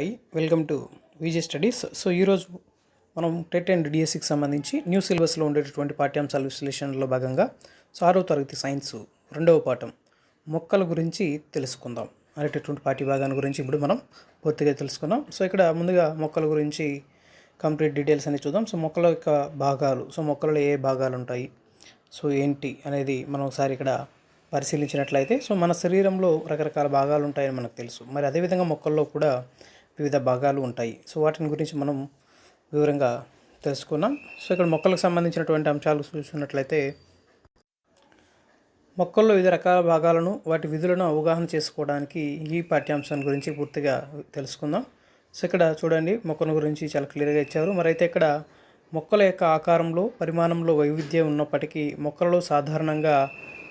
Hi welcome to VJ studies. So ఈరోజు మనం TET and డిఎస్సికి సంబంధించి న్యూ సిలబస్లో ఉండేటటువంటి పాఠ్యాంశాల విశ్లేషణలో భాగంగా సో ఆరో తరగతి సైన్స్ రెండవ పాఠం మొక్కల గురించి తెలుసుకుందాం. అనేటటువంటి పాఠ్యభాగాన్ని గురించి ఇప్పుడు మనం పూర్తిగా తెలుసుకుందాం. సో ఇక్కడ ముందుగా మొక్కల గురించి కంప్లీట్ డీటెయిల్స్ అనేది చూద్దాం. సో మొక్కల యొక్క భాగాలు సో మొక్కలలో ఏ భాగాలు ఉంటాయి సో ఏంటి అనేది మనం ఒకసారి ఇక్కడ పరిశీలించినట్లయితే సో మన శరీరంలో రకరకాల భాగాలు ఉంటాయని మనకు తెలుసు. మరి అదేవిధంగా మొక్కల్లో కూడా వివిధ భాగాలు ఉంటాయి. సో వాటిని గురించి మనం వివరంగా తెలుసుకున్నాం సో ఇక్కడ మొక్కలకు సంబంధించినటువంటి అంశాలు చూసినట్లయితే మొక్కల్లో వివిధ రకాల భాగాలను వాటి విధులను అవగాహన చేసుకోవడానికి ఈ పాఠ్యాంశం గురించి పూర్తిగా తెలుసుకుందాం. సో ఇక్కడ చూడండి మొక్కల గురించి చాలా క్లియర్గా ఇచ్చారు. మరి అయితే ఇక్కడ మొక్కల యొక్క ఆకారంలో పరిమాణంలో వైవిధ్యం ఉన్నప్పటికీ మొక్కలలో సాధారణంగా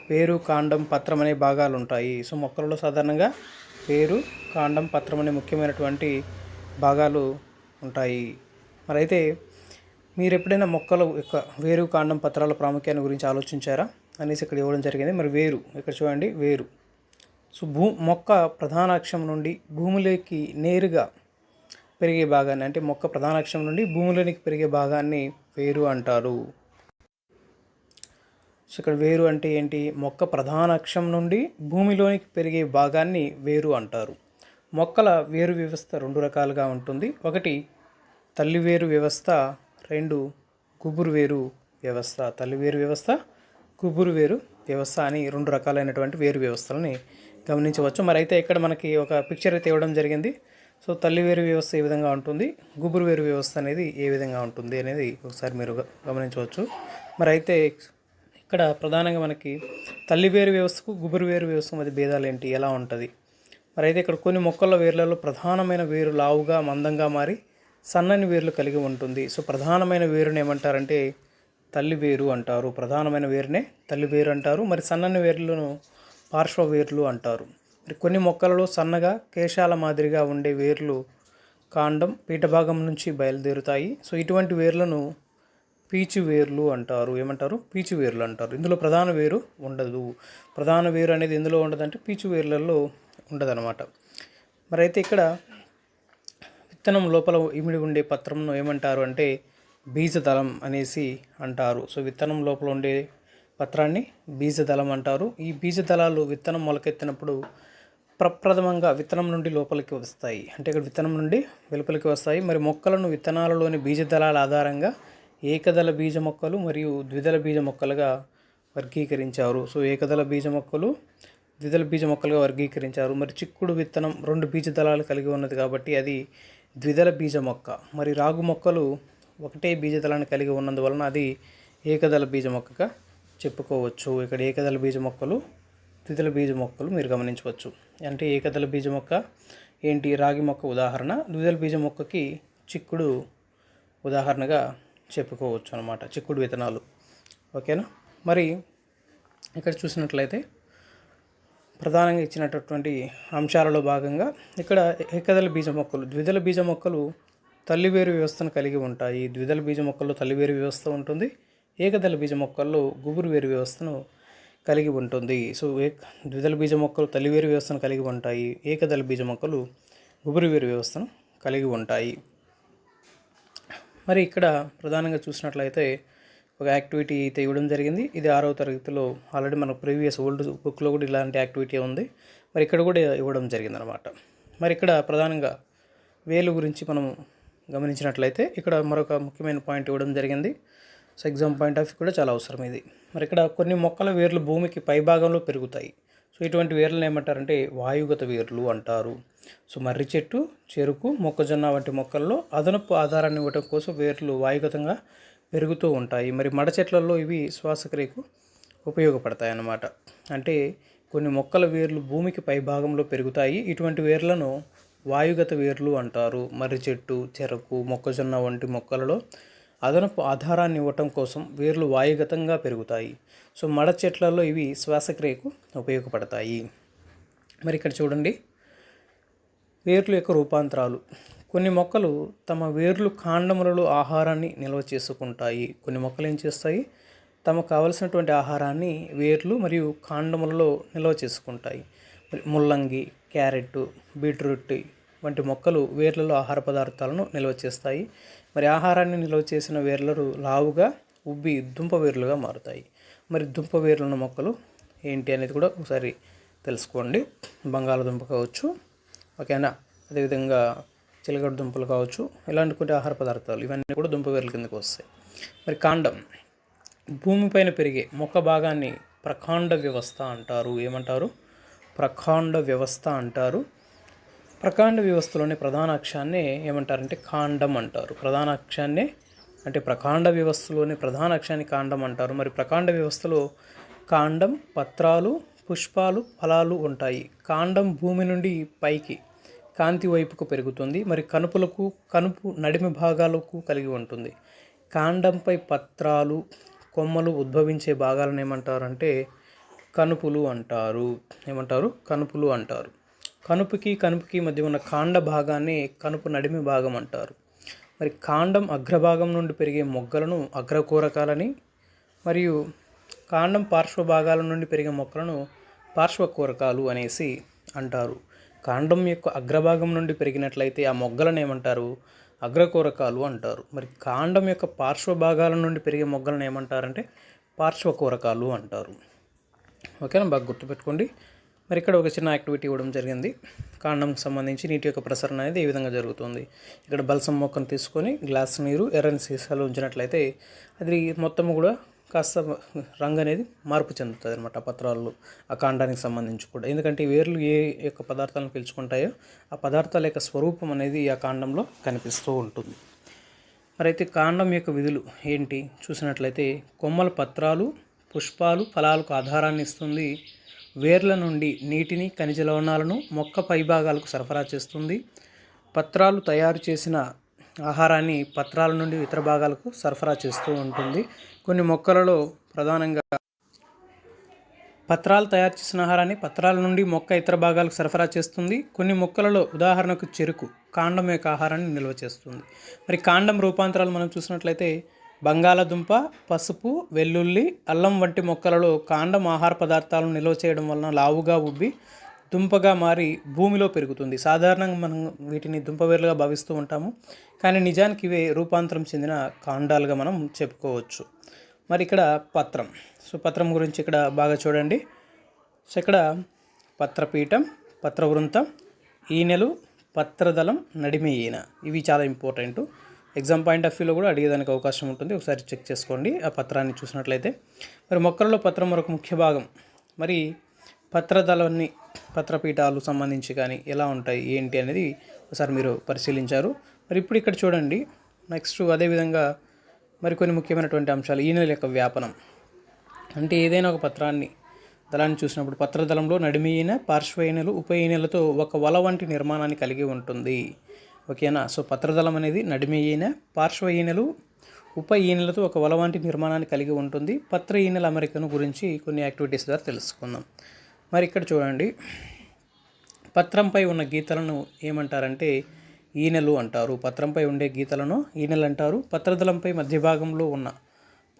వేరు కాండం పత్రం అనే భాగాలు ఉంటాయి. సో మొక్కలలో సాధారణంగా వేరు కాండం పత్రం అనే ముఖ్యమైనటువంటి భాగాలు ఉంటాయి. మరి అయితే మీరు ఎప్పుడైనా మొక్కల యొక్క వేరు కాండం పత్రాల ప్రాముఖ్యాన్ని గురించి ఆలోచించారా? అనేసి ఇక్కడ ఇవ్వడం జరిగింది. మరి వేరు ఇక్కడ చూడండి వేరు. సో భూ మొక్క ప్రధాన అక్షం నుండి భూమిలోకి నేరుగా పెరిగే భాగాన్ని అంటే మొక్క ప్రధాన అక్షం నుండి భూమిలోనికి పెరిగే భాగాన్ని వేరు అంటారు. సో ఇక్కడ వేరు అంటే ఏంటి? మొక్క ప్రధాన అక్షం నుండి భూమిలోనికి పెరిగే భాగాన్ని వేరు అంటారు. మొక్కల వేరు వ్యవస్థ రెండు రకాలుగా ఉంటుంది. ఒకటి తల్లి వేరు వ్యవస్థ రెండు గుబురు వేరు వ్యవస్థ. తల్లి వేరు వ్యవస్థ గుబురు వేరు వ్యవస్థ అని రెండు రకాలైనటువంటి వేరు వ్యవస్థలని గమనించవచ్చు. మరి అయితే ఇక్కడ మనకి ఒక పిక్చర్ అయితే ఇవ్వడం జరిగింది. సో తల్లి వేరు వ్యవస్థ ఏ విధంగా ఉంటుంది? గుబురు వేరు వ్యవస్థ అనేది ఏ విధంగా ఉంటుంది అనేది ఒకసారి మీరు గమనించవచ్చు. మరి అయితే ఇక్కడ ప్రధానంగా మనకి తల్లి వేరు వ్యవస్థకు గుబురు వేరు వ్యవస్థ మధ్య భేదాలు ఏంటి? ఎలా ఉంటుంది? మరి అయితే ఇక్కడ కొన్ని మొక్కల వేర్లలో ప్రధానమైన వేరు లావుగా మందంగా మారి సన్నని వేర్లు కలిగి ఉంటుంది. సో ప్రధానమైన వేరుని ఏమంటారంటే తల్లి వేరు అంటారు. ప్రధానమైన వేరునే తల్లి వేరు అంటారు. మరి సన్నని వేర్లను పార్శ్వ వేర్లు అంటారు. మరి కొన్ని మొక్కలలో సన్నగా కేశాల మాదిరిగా ఉండే వేర్లు కాండం పీఠభాగం నుంచి బయలుదేరుతాయి. సో ఇటువంటి వేర్లను పీచు వేర్లు అంటారు. ఏమంటారు? పీచు వేర్లు అంటారు. ఇందులో ప్రధాన వేరు ఉండదు. ప్రధాన వేరు అనేది ఎందులో ఉండదంటే పీచు వేర్లలో ఉండదన్నమాట. మరి అయితే ఇక్కడ విత్తనం లోపల ఇమిడి ఉండే పత్రంను ఏమంటారు అంటే బీజదళం అనేసి అంటారు. సో విత్తనం లోపల ఉండే పత్రాన్ని బీజదళం అంటారు. ఈ బీజదళాలు విత్తనం మొలకెత్తినప్పుడు ప్రప్రథమంగా విత్తనం నుండి లోపలికి వస్తాయి. అంటే ఇక్కడ విత్తనం నుండి వెలుపలికి వస్తాయి. మరి మొక్కలను విత్తనాలలోని బీజదళాల ఆధారంగా ఏకదళ బీజ మొక్కలు మరియు ద్విదళ బీజ మొక్కలుగా వర్గీకరించారు. సో ఏకదళ బీజ మొక్కలు ద్విదళ బీజ మొక్కలుగా వర్గీకరించారు. మరి చిక్కుడు విత్తనం రెండు బీజ దళాలు కలిగి ఉన్నది కాబట్టి అది ద్విదళ బీజ మొక్క. మరి రాగు మొక్కలు ఒకటే బీజదళాన్ని కలిగి ఉన్నందువలన అది ఏకదళ బీజ మొక్కగా చెప్పుకోవచ్చు. ఇక్కడ ఏకదళ బీజ మొక్కలు ద్విదళ బీజ మొక్కలు మీరు గమనించవచ్చు. అంటే ఏకదళ బీజ మొక్క ఏంటి? రాగి మొక్క ఉదాహరణ. ద్విదళ బీజ మొక్కకి చిక్కుడు ఉదాహరణగా చెప్పుకోవచ్చు అనమాట చిక్కుడు విత్తనాలు. ఓకేనా? మరి ఇక్కడ చూసినట్లయితే ప్రధానంగా ఇచ్చినటువంటి అంశాలలో భాగంగా ఇక్కడ ఏకదళ బీజ మొక్కలు ద్విదళ బీజ మొక్కలు తల్లివేరు వ్యవస్థను కలిగి ఉంటాయి. ద్విదళ బీజ మొక్కల్లో తల్లివేరు వ్యవస్థ ఉంటుంది ఏకదళ బీజ మొక్కల్లో గుబురు వేరు వ్యవస్థను కలిగి ఉంటుంది. సో ద్విదల బీజ మొక్కలు తల్లివేరు వ్యవస్థను కలిగి ఉంటాయి ఏకదళ బీజ మొక్కలు గుబురు వేరు వ్యవస్థను కలిగి ఉంటాయి. మరి ఇక్కడ ప్రధానంగా చూసినట్లయితే ఒక యాక్టివిటీ అయితే ఇవ్వడం జరిగింది. ఇది ఆరవ తరగతిలో ఆల్రెడీ మన ప్రీవియస్ ఓల్డ్ బుక్లో కూడా ఇలాంటి యాక్టివిటీ ఉంది. మరి ఇక్కడ కూడా ఇవ్వడం జరిగింది అనమాట మరి ఇక్కడ ప్రధానంగా వేలు గురించి మనం గమనించినట్లయితే ఇక్కడ మరొక ముఖ్యమైన పాయింట్ ఇవ్వడం జరిగింది. So exam point of view కూడా చాలా అవసరం ఇది. మరి ఇక్కడ కొన్ని మొక్కల వేర్లు భూమికి పైభాగంలో పెరుగుతాయి. సో ఇటువంటి వేర్లను ఏమంటారంటే వాయుగత వేర్లు అంటారు. సో మర్రి చెట్టు చెరుకు మొక్కజొన్న వంటి మొక్కల్లో అదనపు ఆధారాన్ని ఇవ్వడం కోసం వేర్లు వాయుగతంగా పెరుగుతూ ఉంటాయి. మరి మడ చెట్లలో ఇవి శ్వాసక్రియకు ఉపయోగపడతాయి అన్నమాట అంటే కొన్ని మొక్కల వేర్లు భూమికి పై భాగంలో పెరుగుతాయి. ఇటువంటి వేర్లను వాయుగత వేర్లు అంటారు. మర్రి చెట్టు చెరకు మొక్కజొన్న వంటి మొక్కలలో అదనపు ఆధారాన్ని ఇవ్వటం కోసం వేర్లు వాయుగతంగా పెరుగుతాయి. సో మడ చెట్లలో ఇవి శ్వాసక్రియకు ఉపయోగపడతాయి. మరి ఇక్కడ చూడండి. వేర్లు యొక్క రూపాంతరాలు. కొన్ని మొక్కలు తమ వేర్లు కాండములలో ఆహారాన్ని నిల్వ చేసుకుంటాయి. కొన్ని మొక్కలు ఏం చేస్తాయి? తమకు కావలసినటువంటి ఆహారాన్ని వేర్లు మరియు కాండములలో నిల్వ చేసుకుంటాయి. ముల్లంగి క్యారెట్ బీట్రూట్ వంటి మొక్కలు వేర్లలో ఆహార పదార్థాలను నిల్వ చేస్తాయి. మరి ఆహారాన్ని నిల్వ చేసిన వేర్లు లావుగా ఉబ్బి దుంప వేర్లుగా మారుతాయి. మరి దుంప వేర్లున్న మొక్కలు ఏంటి అనేది కూడా ఒకసారి తెలుసుకోండి. బంగాళదుంప కావచ్చు ఓకేనా? అదేవిధంగా చిలకడ దుంపలు కావచ్చు ఇలాంటి కొన్ని ఆహార పదార్థాలు ఇవన్నీ కూడా దుంప వేర్ల కిందకు వస్తాయి. మరి కాండం భూమిపైన పెరిగే మొక్క భాగాన్ని ప్రకాండ వ్యవస్థ అంటారు. ఏమంటారు? ప్రకాండ వ్యవస్థ అంటారు. ప్రకాండ వ్యవస్థలోని ప్రధాన అక్షాన్ని ఏమంటారంటే కాండం అంటారు. ప్రధాన అక్షాన్నే అంటే ప్రకాండ వ్యవస్థలోని ప్రధాన అక్షాన్ని కాండం అంటారు. మరి ప్రకాండ వ్యవస్థలో కాండం పత్రాలు పుష్పాలు ఫలాలు ఉంటాయి. కాండం భూమి నుండి పైకి కాంతి వైపుకు పెరుగుతుంది. మరి కనుపులకు కనుపు నడిమి భాగాలకు కలిగి ఉంటుంది. కాండంపై పత్రాలు కొమ్మలు ఉద్భవించే భాగాలను ఏమంటారంటే కనుపులు అంటారు. ఏమంటారు? కనుపులు అంటారు. కనుపుకి కనుపుకి మధ్య ఉన్న కాండ భాగాన్ని కనుపు నడిమి భాగం అంటారు. మరి కాండం అగ్రభాగం నుండి పెరిగే మొగ్గలను అగ్రకూరకాలని మరియు కాండం పార్శ్వ భాగాల నుండి పెరిగే మొక్కలను పార్శ్వకూరకాలు అనేసి అంటారు. కాండం యొక్క అగ్రభాగం నుండి పెరిగినట్లయితే ఆ మొగ్గలను ఏమంటారు? అగ్రకూరకాలు అంటారు. మరి కాండం యొక్క పార్శ్వ భాగాల నుండి పెరిగే మొగ్గలను ఏమంటారంటే? పార్శ్వకూరకాలు అంటారు. ఓకేనా? బాగా గుర్తుపెట్టుకోండి. మరి ఇక్కడ ఒక చిన్న యాక్టివిటీ ఇవ్వడం జరిగింది. కాండంకి సంబంధించి నీటి యొక్క ప్రసరణ అనేది ఏ విధంగా జరుగుతుంది? ఇక్కడ బల్సం మొక్కను తీసుకొని గ్లాస్ నీరు ఎర్రని సీసాలు ఉంచినట్లయితే అది మొత్తం కూడా కాస్త రంగు అనేది మార్పు చెందుతుంది అనమాట ఆ పత్రాలు ఆ కాండానికి సంబంధించి కూడా. ఎందుకంటే ఈ వేర్లు ఏ యొక్క పదార్థాలను పీల్చుకుంటాయో ఆ పదార్థాల యొక్క స్వరూపం అనేది ఆ కాండంలో కనిపిస్తూ ఉంటుంది. మరి అయితే కాండం యొక్క విధులు ఏంటి? చూసినట్లయితే కొమ్మల పత్రాలు పుష్పాలు ఫలాలకు ఆధారాన్ని ఇస్తుంది. వేర్ల నుండి నీటిని ఖనిజ లవణాలను మొక్క పైభాగాలకు సరఫరా చేస్తుంది. పత్రాలు తయారు చేసిన ఆహారాన్ని పత్రాల నుండి ఇతర భాగాలకు సరఫరా చేస్తూ ఉంటుంది. కొన్ని మొక్కలలో ప్రధానంగా పత్రాలు తయారు చేసిన ఆహారాన్ని పత్రాల నుండి మొక్క ఇతర భాగాలకు సరఫరా చేస్తుంది. కొన్ని మొక్కలలో ఉదాహరణకు చెరుకు కాండం యొక్క ఆహారాన్ని నిల్వ చేస్తుంది. మరి కాండం రూపాంతరాలు మనం చూసినట్లయితే బంగాళదుంప పసుపు వెల్లుల్లి అల్లం వంటి మొక్కలలో కాండం ఆహార పదార్థాలను నిల్వ చేయడం వలన లావుగా ఉబ్బి దుంపగా మారి భూమిలో పెరుగుతుంది. సాధారణంగా మనం వీటిని దుంపవేర్లుగా భావిస్తూ ఉంటాము. కానీ నిజానికి ఇవే రూపాంతరం చెందిన కాండాలుగా మనం చెప్పుకోవచ్చు. మరి ఇక్కడ పత్రం. సో పత్రం గురించి ఇక్కడ బాగా చూడండి. సో ఇక్కడ పత్రపీఠం పత్రవృంతం ఈనెలు పత్రదళం నడిమి ఈన. ఇవి చాలా ఇంపార్టెంట్. ఎగ్జామ్ పాయింట్ ఆఫ్ వ్యూలో కూడా అడిగేదానికి అవకాశం ఉంటుంది. ఒకసారి చెక్ చేసుకోండి. ఆ పత్రాన్ని చూసినట్లయితే. మరి మొక్కలలో పత్రం మరొక ముఖ్య భాగం. మరి పత్రదళాన్ని పత్రపీఠాలు సంబంధించి కానీ ఎలా ఉంటాయి? ఏంటి అనేది ఒకసారి మీరు పరిశీలించారు. మరి ఇప్పుడు ఇక్కడ చూడండి. నెక్స్ట్ అదేవిధంగా మరికొన్ని ముఖ్యమైనటువంటి అంశాలు. ఈనెల యొక్క వ్యాపనం. అంటే ఏదైనా ఒక పత్రాన్ని దళాన్ని చూసినప్పుడు పత్రదళంలో నడిమి పార్శ్వ ఈనెలు ఉప ఈనెలతో ఒక వల వంటి నిర్మాణాన్ని కలిగి ఉంటుంది. ఓకేనా? సో పత్రదళం అనేది నడిమి ఈన పార్శ్వ ఈనెలు ఉప ఈనెలతో ఒక వల వంటి నిర్మాణాన్ని కలిగి ఉంటుంది. పత్ర ఈనెల అమెరికను గురించి కొన్ని యాక్టివిటీస్ ద్వారా తెలుసుకుందాం. మరి ఇక్కడ చూడండి. పత్రంపై ఉన్న గీతలను ఏమంటారంటే ఈనెలు అంటారు. పత్రంపై ఉండే గీతలను ఈనెలు అంటారు. పత్రదళంపై మధ్య భాగంలో ఉన్న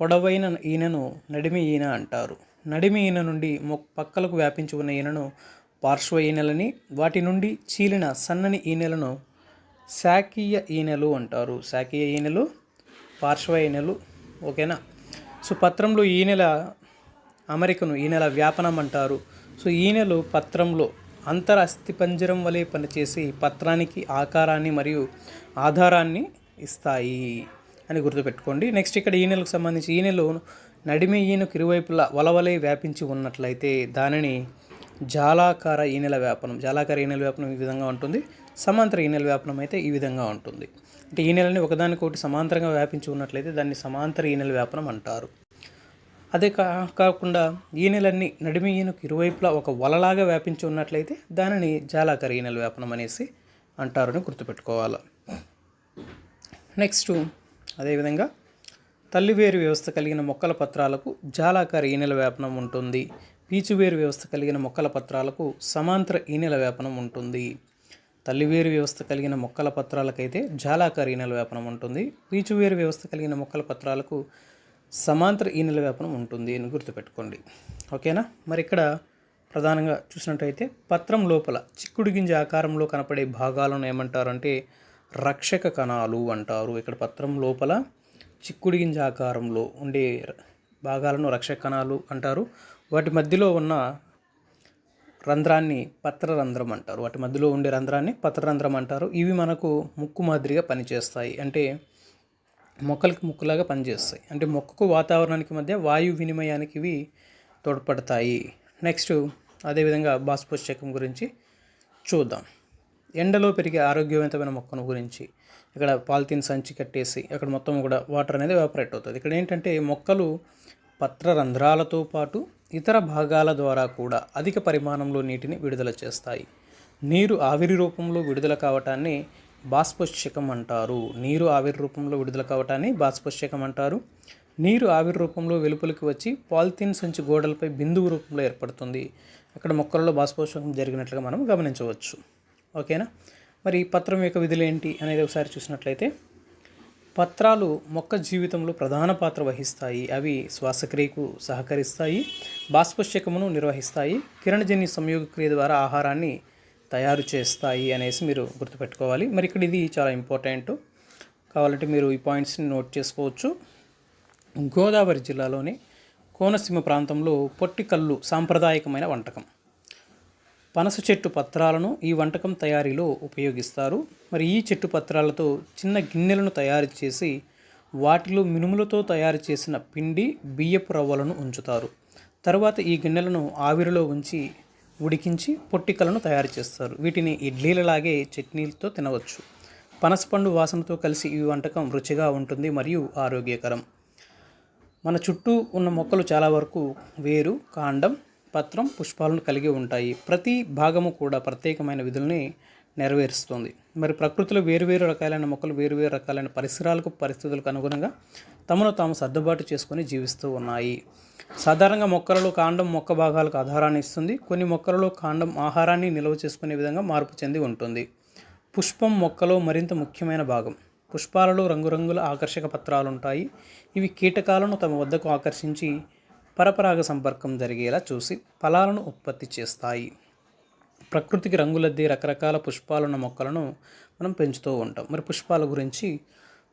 పొడవైన ఈనెను నడిమి ఈన అంటారు. నడిమి ఈన నుండి మొ పక్కలకు వ్యాపించి ఉన్న ఈనను పార్శ్వ ఈనెలని వాటి నుండి చీలిన సన్నని ఈనెలను శాకీయ ఈనెలు అంటారు. శాకీయ ఈనెలు పార్శ్వ ఈనెలు ఓకేనా? సో పత్రంలో ఈనెల అమరికను ఈనెల వ్యాపనం అంటారు. సో ఈనెలు పత్రంలో అంతర అస్థిపంజరం వలె పనిచేసి పత్రానికి ఆకారాన్ని మరియు ఆధారాన్ని ఇస్తాయి అని గుర్తుపెట్టుకోండి. నెక్స్ట్ ఇక్కడ ఈనెలకు సంబంధించి ఈనెలు నడిమి ఈనెకు ఇరువైపులా వలవలే వ్యాపించి ఉన్నట్లయితే దానిని జాలాకార ఈనెల వ్యాపనం జాలాకార ఈనెల వ్యాపనం ఈ విధంగా ఉంటుంది. సమాంతర ఈనెల వ్యాపనం అయితే ఈ విధంగా ఉంటుంది. అంటే ఈనెలని ఒకదానికొకటి సమాంతరంగా వ్యాపించి ఉన్నట్లయితే దాన్ని సమాంతర ఈనెల వ్యాపనం అంటారు. అదే కా కాకుండా ఈనెలన్నీ నడిమి ఈనకు ఇరువైపులా ఒక వలలాగా వ్యాపించి ఉన్నట్లయితే దానిని జాలాకార ఈనెల వ్యాపనం అనేసి అంటారని గుర్తుపెట్టుకోవాలి. నెక్స్ట్ అదేవిధంగా తల్లివేరు వ్యవస్థ కలిగిన మొక్కల పత్రాలకు జాలాకార ఈనెల వ్యాపనం ఉంటుంది. పీచువేరు వ్యవస్థ కలిగిన మొక్కల పత్రాలకు సమాంతర ఈనెల వ్యాపనం ఉంటుంది. తల్లివేరు వ్యవస్థ కలిగిన మొక్కల పత్రాలకైతే జాలాకార ఈనెల వ్యాపనం ఉంటుంది. పీచువేరు వ్యవస్థ కలిగిన మొక్కల పత్రాలకు సమాంతర ఈనెల వ్యాపనం ఉంటుంది అని గుర్తుపెట్టుకోండి. ఓకేనా? మరి ఇక్కడ ప్రధానంగా చూసినట్టయితే పత్రం లోపల చిక్కుడు గింజ ఆకారంలో కనపడే భాగాలను ఏమంటారు అంటే రక్షక కణాలు అంటారు. ఇక్కడ పత్రం లోపల చిక్కుడు గింజ ఆకారంలో ఉండే భాగాలను రక్షక కణాలు అంటారు. వాటి మధ్యలో ఉన్న రంధ్రాన్ని పత్రరంధ్రం అంటారు. వాటి మధ్యలో ఉండే రంధ్రాన్ని పత్రరంధ్రం అంటారు. ఇవి మనకు ముక్కు మాదిరిగా పనిచేస్తాయి. అంటే మొక్కలకి ముక్కులాగా పనిచేస్తాయి. అంటే మొక్కకు వాతావరణానికి మధ్య వాయు వినిమయానికి ఇవి తోడ్పడతాయి. నెక్స్ట్ అదేవిధంగా బాష్పోత్సకం గురించి చూద్దాం. ఎండలో పెరిగే ఆరోగ్యవంతమైన మొక్కను గురించి. ఇక్కడ పాలిథిన్ సంచి కట్టేసి అక్కడ మొత్తం కూడా వాటర్ అనేది ఎవాపరేట్ అవుతుంది. ఇక్కడ ఏంటంటే మొక్కలు పత్ర రంధ్రాలతో పాటు ఇతర భాగాల ద్వారా కూడా అధిక పరిమాణంలో నీటిని విడుదల చేస్తాయి. నీరు ఆవిరి రూపంలో విడుదల కావటాన్ని బాష్పోత్సకం అంటారు. నీరు ఆవిరి రూపంలో విడుదల కావటాన్ని బాష్పోత్సకం అంటారు. నీరు ఆవిరి రూపంలో వెలుపలికి వచ్చి పాలిథిన్ సంచి గోడలపై బిందువు రూపంలో ఏర్పడుతుంది. అక్కడ మొక్కలలో బాష్పోత్సకం జరిగినట్లుగా మనం గమనించవచ్చు. ఓకేనా? మరి ఈ పత్రం యొక్క విధులు ఏంటి అనేది ఒకసారి చూసినట్లయితే పత్రాలు మొక్క జీవితంలో ప్రధాన పాత్ర వహిస్తాయి. అవి శ్వాసక్రియకు సహకరిస్తాయి బాష్పశకమును నిర్వహిస్తాయి కిరణజన్య సంయోగక్రియ ద్వారా ఆహారాన్ని తయారు చేస్తాయి అనేసి మీరు గుర్తుపెట్టుకోవాలి. మరి ఇక్కడ ఇది చాలా ఇంపార్టెంట్. కావాలంటే మీరు ఈ పాయింట్స్ని నోట్ చేసుకోవచ్చు. గోదావరి జిల్లాలోని కోనసీమ ప్రాంతంలో పొట్టికల్లు సాంప్రదాయకమైన వంటకం. పనస చెట్టు పత్రాలను ఈ వంటకం తయారీలో ఉపయోగిస్తారు. మరి ఈ చెట్టు పత్రాలతో చిన్న గిన్నెలను తయారు చేసి వాటిలో మినుములతో తయారు చేసిన పిండి బియ్యపు రవ్వలను ఉంచుతారు. తర్వాత ఈ గిన్నెలను ఆవిరిలో ఉంచి ఉడికించి పొట్టికలను తయారు చేస్తారు. వీటిని ఇడ్లీలలాగే చట్నీలతో తినవచ్చు. పనసపండు వాసనతో కలిసి ఈ వంటకం రుచిగా ఉంటుంది మరియు ఆరోగ్యకరం. మన చుట్టూ ఉన్న మొక్కలు చాలా వరకు వేరు కాండం పత్రం పుష్పాలను కలిగి ఉంటాయి. ప్రతి భాగము కూడా ప్రత్యేకమైన విధుల్ని నెరవేరుస్తుంది. మరి ప్రకృతిలో వేరువేరు రకాలైన మొక్కలు వేరువేరు రకాలైన పరిసరాలకు పరిస్థితులకు అనుగుణంగా తమను తాము సర్దుబాటు చేసుకొని జీవిస్తూ ఉన్నాయి. సాధారణంగా మొక్కలలో కాండం మొక్క భాగాలకు ఆధారాన్ని ఇస్తుంది. కొన్ని మొక్కలలో కాండం ఆహారాన్ని నిల్వ చేసుకునే విధంగా మార్పు చెంది ఉంటుంది. పుష్పం మొక్కలో మరింత ముఖ్యమైన భాగం. పుష్పాలలో రంగురంగుల ఆకర్షక పత్రాలు ఉంటాయి ఇవి కీటకాలను తమ వద్దకు ఆకర్షించి పరపరాగ సంపర్కం జరిగేలా చూసి ఫలాలను ఉత్పత్తి చేస్తాయి. ప్రకృతికి రంగులద్ది రకరకాల పుష్పాలున్న మొక్కలను మనం పెంచుతూ ఉంటాం. మరి పుష్పాల గురించి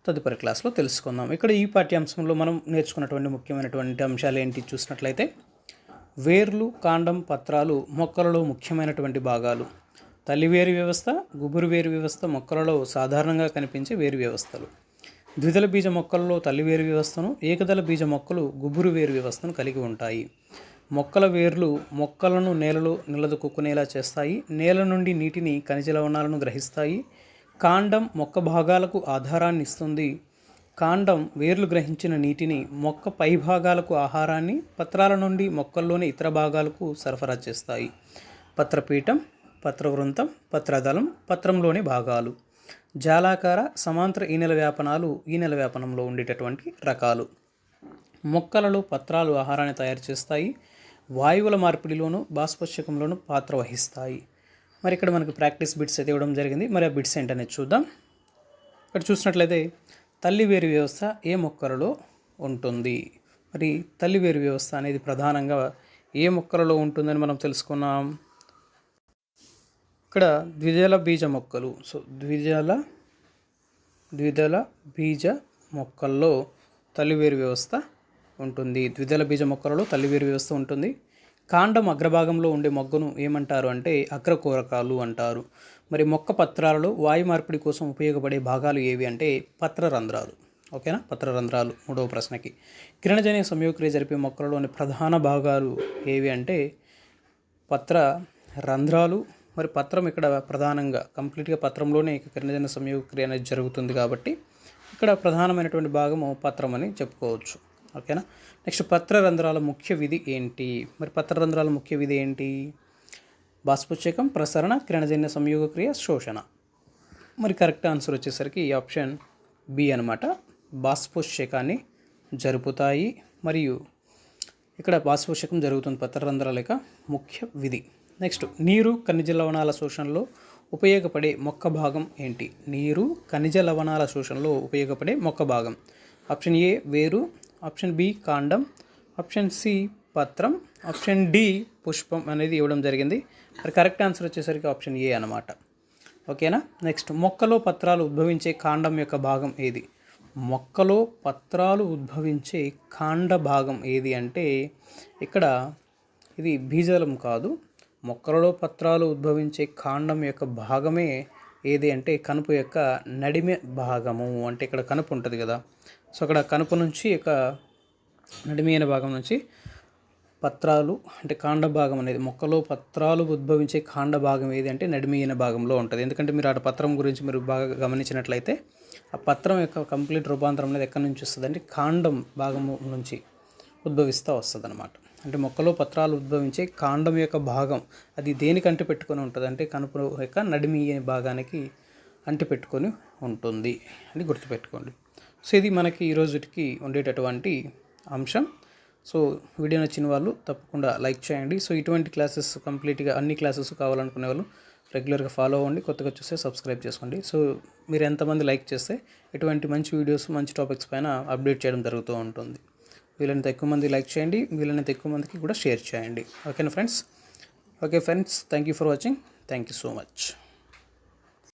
తదుపరి క్లాస్లో తెలుసుకుందాం. ఇక్కడ ఈ పాఠ్యాంశంలో మనం నేర్చుకున్నటువంటి ముఖ్యమైనటువంటి అంశాలు ఏంటి చూసినట్లయితే వేర్లు కాండం పత్రాలు మొక్కలలో ముఖ్యమైనటువంటి భాగాలు. తల్లి వేరు వ్యవస్థ గుబురు వేరు వ్యవస్థ మొక్కలలో సాధారణంగా కనిపించే వేరు వ్యవస్థలు. ద్విదళ బీజ మొక్కలలో తల్లివేరు వ్యవస్థను ఏకదళ బీజ మొక్కలు గుబురు వేరు వ్యవస్థను కలిగి ఉంటాయి. మొక్కల వేర్లు మొక్కలను నేలలో నిలదొక్కునేలా చేస్తాయి. నేల నుండి నీటిని ఖనిజ లవణాలను గ్రహిస్తాయి. కాండం మొక్క భాగాలకు ఆధారాన్ని ఇస్తుంది. కాండం వేర్లు గ్రహించిన నీటిని మొక్క పై భాగాలకు ఆహారాన్ని పత్రాల నుండి మొక్కల్లోని ఇతర భాగాలకు సరఫరా చేస్తాయి. పత్రపీఠం పత్రవృంతం పత్రదళం పత్రంలోని భాగాలు. జాలాకార సమాంతర ఈనెల వ్యాపనాలు ఈనెల వ్యాపనంలో ఉండేటటువంటి రకాలు. మొక్కలలో పత్రాలు ఆహారాన్ని తయారు చేస్తాయి. వాయువుల మార్పిడిలోను బాష్పోత్సకంలోను పాత్ర వహిస్తాయి. మరి ఇక్కడ మనకు ప్రాక్టీస్ బిట్స్ అయితే ఇవ్వడం జరిగింది. మరి ఆ బిట్స్ ఏంటనేది చూద్దాం. ఇక్కడ చూసినట్లయితే తల్లివేరు వ్యవస్థ ఏ మొక్కలలో ఉంటుంది? మరి తల్లివేరు వ్యవస్థ అనేది ప్రధానంగా ఏ మొక్కలలో ఉంటుందని మనం తెలుసుకున్నాం? ఇక్కడ ద్విదళ బీజ మొక్కలు. సో ద్విదళ ద్విదళ బీజ మొక్కల్లో తల్లివేరు వ్యవస్థ ఉంటుంది. ద్విదళ బీజ మొక్కలలో తల్లివేరు వ్యవస్థ ఉంటుంది. కాండం అగ్రభాగంలో ఉండే మొగ్గను ఏమంటారు అంటే అగ్రకూరకాలు అంటారు. మరి మొక్క పత్రాలలో వాయు మార్పిడి కోసం ఉపయోగపడే భాగాలు ఏవి అంటే పత్ర రంధ్రాలు ఓకేనా? పత్ర రంధ్రాలు మూడవ ప్రశ్నకి. కిరణజన్య సంయోక్రియ జరిపే మొక్కలలోని ప్రధాన భాగాలు ఏవి అంటే పత్ర రంధ్రాలు మరి పత్రం ఇక్కడ ప్రధానంగా కంప్లీట్గా పత్రంలోనే ఇక కిరణజన సంయోగక్రియ అనేది జరుగుతుంది కాబట్టి ఇక్కడ ప్రధానమైనటువంటి భాగము పత్రం అని చెప్పుకోవచ్చు. ఓకేనా? నెక్స్ట్ పత్ర రంధ్రాల ముఖ్య విధి ఏంటి? మరి పత్ర రంధ్రాల ముఖ్య విధి ఏంటి? బాష్పోత్సకం ప్రసరణ కిరణజన్య సంయోగక్రియ శోషణ. మరి కరెక్ట్ ఆన్సర్ వచ్చేసరికి ఈ ఆప్షన్ బి అనమాట బాష్పోత్సకాన్ని జరుపుతాయి. మరియు ఇక్కడ బాష్పోత్సకం జరుగుతుంది పత్రరంధ్రాల యొక్క ముఖ్య విధి. నెక్స్ట్ నీరు ఖనిజ లవణాల శోషణలో ఉపయోగపడే మొక్క భాగం ఏంటి? నీరు ఖనిజ లవణాల శోషణలో ఉపయోగపడే మొక్క భాగం. ఆప్షన్ ఏ వేరు. ఆప్షన్ బి కాండం. ఆప్షన్ సి పత్రం. ఆప్షన్ డి పుష్పం అనేది ఇవ్వడం జరిగింది. మరి కరెక్ట్ ఆన్సర్ వచ్చేసరికి ఆప్షన్ ఏ అనమాట ఓకేనా? నెక్స్ట్ మొక్కలో పత్రాలు ఉద్భవించే కాండం యొక్క భాగం ఏది? మొక్కలో పత్రాలు ఉద్భవించే కాండ భాగం ఏది అంటే ఇక్కడ ఇది బీజాలం కాదు. మొక్కలలో పత్రాలు ఉద్భవించే కాండం యొక్క భాగమే ఏది అంటే కనుపు యొక్క నడిమె భాగము. అంటే ఇక్కడ కనుపు ఉంటుంది కదా. సో అక్కడ కనుపు నుంచి ఒక నడిమైన భాగం నుంచి పత్రాలు అంటే కాండ భాగం అనేది మొక్కలో పత్రాలు ఉద్భవించే కాండ భాగం ఏది అంటే నడిమి భాగంలో ఉంటుంది. ఎందుకంటే మీరు ఆ పత్రం గురించి మీరు బాగా గమనించినట్లయితే ఆ పత్రం యొక్క కంప్లీట్ రూపాంతరం అనేది ఎక్కడి నుంచి వస్తుంది అంటే కాండం భాగము నుంచి ఉద్భవిస్తూ వస్తుంది అనమాట అంటే మొక్కలో పత్రాలు ఉద్భవించే కాండం యొక్క భాగం అది దేనికి అంటి పెట్టుకొని ఉంటుంది? అంటే కనుపు యొక్క నడిమి అనే భాగానికి అంటి పెట్టుకొని ఉంటుంది అని గుర్తుపెట్టుకోండి. సో ఇది మనకి ఈ రోజుకి ఉండేటటువంటి అంశం. సో వీడియో నచ్చిన వాళ్ళు తప్పకుండా లైక్ చేయండి. సో ఇటువంటి క్లాసెస్ కంప్లీట్గా అన్ని క్లాసెస్ కావాలనుకునే వాళ్ళు రెగ్యులర్గా ఫాలో అవ్వండి. కొత్తగా చూస్తే సబ్స్క్రైబ్ చేసుకోండి. సో మీరు ఎంతమంది లైక్ చేస్తే ఇటువంటి మంచి వీడియోస్ మంచి టాపిక్స్ పైన అప్డేట్ చేయడం జరుగుతూ ఉంటుంది. వీలైనంత ఎక్కువ మంది లైక్ చేయండి వీలైనంత ఎక్కువ మందికి కూడా షేర్ చేయండి. ఓకేనా friends? Okay friends thank you for watching thank you so much